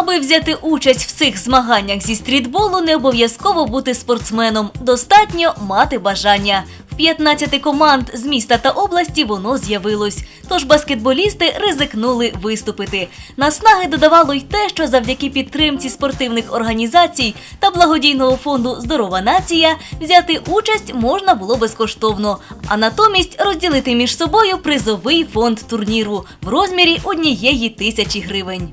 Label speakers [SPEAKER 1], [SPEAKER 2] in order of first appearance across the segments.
[SPEAKER 1] Аби взяти участь в цих змаганнях зі стрітболу, не обов'язково бути спортсменом. Достатньо мати бажання. В 15 команд з міста та області воно з'явилось. Тож баскетболісти ризикнули виступити. Наснаги додавало й те, що завдяки підтримці спортивних організацій та благодійного фонду Здорова нація взяти участь можна було безкоштовно, а натомість розділити між собою призовий фонд турніру в розмірі однієї тисячі гривень.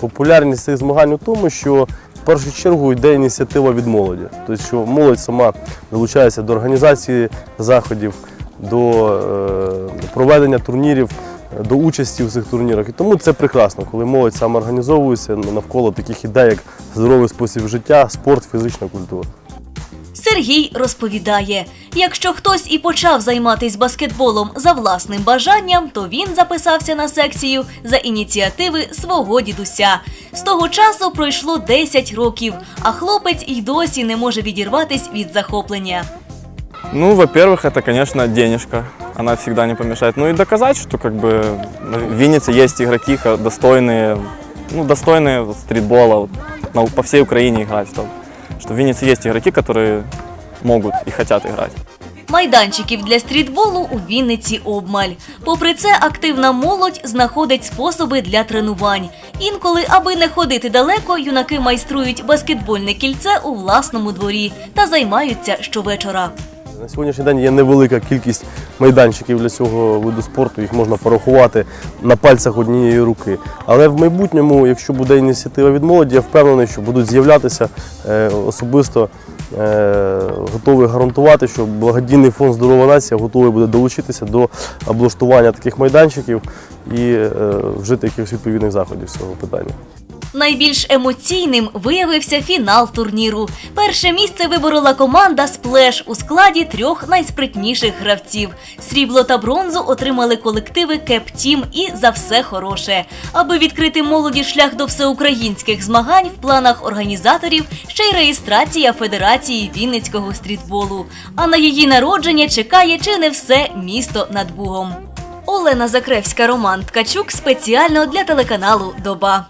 [SPEAKER 2] Популярність цих змагань у тому, що в першу чергу йде ініціатива від молоді. Тобто, що молодь сама долучається до організації заходів, до е, проведення турнірів, до участі в цих турнірах. І тому це прекрасно, коли молодь саме організовується навколо таких ідей, як здоровий спосіб життя, спорт, фізична культура.
[SPEAKER 1] Сергій розповідає: якщо хтось і почав займатися баскетболом за власним бажанням, то він записався на секцію за ініціативи свого дідуся. З того часу пройшло 10 років, а хлопець і досі не може відірватись від захоплення.
[SPEAKER 3] Ну, во-первых, это, конечно, денежка. Она всегда не помешает. Ну и доказать, что как бы в Виннице есть игроки ха- достойные, ну, достойные вот стритбола, вот, на- по всей Украине играть. Что, что в Виннице есть игроки, которые могут и хотят играть.
[SPEAKER 1] Майданчиків для стрітболу у Вінниці обмаль. Попри це, активна молодь знаходить способи для тренувань. Інколи, аби не ходити далеко, юнаки майструють баскетбольне кільце у власному дворі та займаються щовечора.
[SPEAKER 2] На сьогоднішній день є невелика кількість майданчиків для цього виду спорту, їх можна порахувати на пальцях однієї руки. Але в майбутньому, якщо буде ініціатива від молоді, я впевнений, що будуть з'являтися е, особисто готовий гарантувати, що благодійний фонд Здорова нація готовий буде долучитися до облаштування таких майданчиків і е, вжити якихось відповідних заходів з цього питання.
[SPEAKER 1] Найбільш емоційним виявився фінал турніру. Перше місце виборола команда Сплеш у складі трьох найспритніших гравців. Срібло та бронзу отримали колективи Кеп Тім і за все хороше. Аби відкрити молоді шлях до всеукраїнських змагань в планах організаторів ще й реєстрація Федерації Вінницького стрітболу. А на її народження чекає чи не все місто над Бугом. Олена Закревська, Роман Ткачук спеціально для телеканалу Доба.